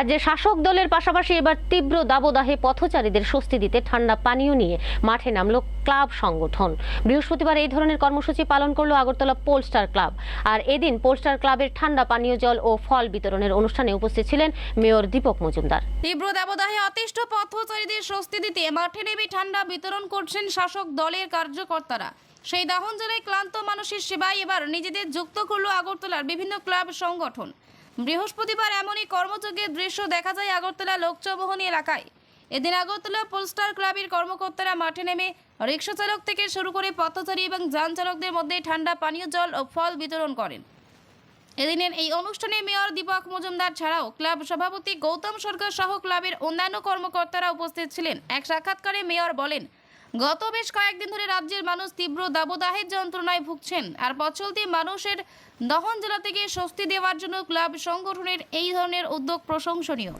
রাজ্যের শাসক দলের পাশাপাশি এবার তীব্র দাবদাহে পথচারীদের স্বস্তি দিতে ঠান্ডা পানীয় নিয়ে মাঠে নামল ক্লাব সংগঠন। বৃহস্পতিবার এই ধরনের কর্মসূচি পালন করল আগরতলা পোলস্টার ক্লাব। আর এদিন পোলস্টার ক্লাবের ঠান্ডা পানীয় জল ও ফল বিতরণের অনুষ্ঠানে উপস্থিত ছিলেন মেয়র দীপক মজুমদার। তীব্র দাবদাহে অতিষ্ঠ পথচারীদের স্বস্তি দিতে মাঠে নেমে ঠান্ডা বিতরণ করছেন শাসক দলের কার্যকর্তারা। সেই দাহন জেলায় ক্লান্ত মানুষের সেবায় এবার নিজেদের যুক্ত করল আগরতলার বিভিন্ন ক্লাব সংগঠন। বৃহস্পতিবার এমনই কর্মযোগের দৃশ্য দেখা যায় আগরতলা লোকচৌবহনী এলাকায়। এদিন আগরতলা পোলস্টার ক্লাবের কর্মকর্তারা মাঠে নেমে রিক্সা চালক থেকে শুরু করে পথচারী এবং যান চালকদের মধ্যে ঠান্ডা, পানীয় জল ও ফল বিতরণ করেন। এদিনের এই অনুষ্ঠানে মেয়র দীপক মজুমদার ছাড়াও ক্লাব সভাপতি গৌতম সরকার সহ ক্লাবের অন্যান্য কর্মকর্তারা উপস্থিত ছিলেন। এক সাক্ষাৎকারে মেয়র বলেন গত বেশ কয়েকদিন ধরে রাজ্যের মানুষ তীব্র দাবদাহের যন্ত্রণায় ভুগছেন। আর পথচলতি মানুষের দহন জেলা থেকে স্বস্তি দেওয়ার জন্য ক্লাব সংগঠনের এই ধরনের উদ্যোগ প্রশংসনীয়।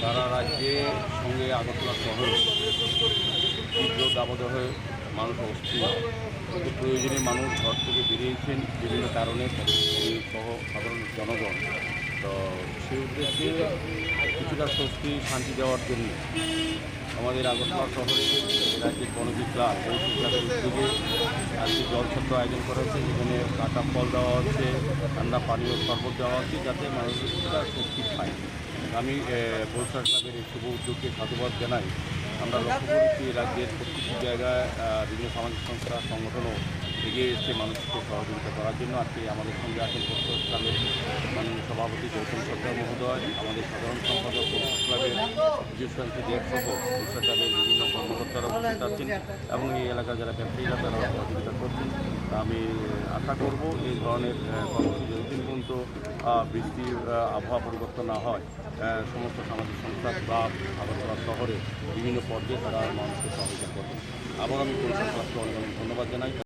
সারা রাজ্যে সঙ্গে আগরতলা শহর তীব্র দাবদাহে মানুষ অস্থির। প্রয়োজনে মানুষ ঘর থেকে বেরিয়েছেন বিভিন্ন কারণে সহ সাধারণ জনগণ। তো সেই উদ্দেশ্যে কিছুটা স্বস্তি শান্তি দেওয়ার জন্য আমাদের আগরতলা শহরে রাজ্যের বনবী ক্লাব পৌষ ক্লাবের উদ্যোগে আজকে জলছত্র আয়োজন করা হচ্ছে, যেখানে কাটা ফল দেওয়া হচ্ছে, ঠান্ডা পানীয় শরবত দেওয়া হচ্ছে, যাতে মানুষ কিছুটা স্বস্তি পায়। আমি পৌরসভা ক্লাবের এই শুভ উদ্যোগকে সাধুবাদ জানাই। আমরা লক্ষ্য করেছি রাজ্যের প্রত্যেকটি জায়গায় বিভিন্ন সামাজিক সংস্থা, সংগঠনও এগিয়ে এসছে মানুষকে সহযোগিতা করার জন্য। আজকে আমাদের সঙ্গে আছেন পৌরসভা ক্লাবের মাননীয় সভাপতি গৌতম সরকার মহোদয়, আমাদের সাধারণ সম্পাদক ক্লাবের বিজয় দেব সহ পৌরসভা ক্লাবের বিভিন্ন কর্মকর্তারা উপস্থিত আছেন এবং এই এলাকার যারা ব্যবসায়ীরা তারা সহযোগিতা করছেন। আমি আশা করব এই ধরনের কর্মসূচি যতদিন পর্যন্ত বৃষ্টির আবহাওয়া পরিবর্তন না হয়। সমস্ত সামাজিক সংস্থা ক্লাব আগরতলা শহরে বিভিন্ন পর্যায়ে তারা মানুষকে সহযোগিতা করবেন আবার আমি পরিষদ ক্লাবকে অনেক অনেক ধন্যবাদ জানাই।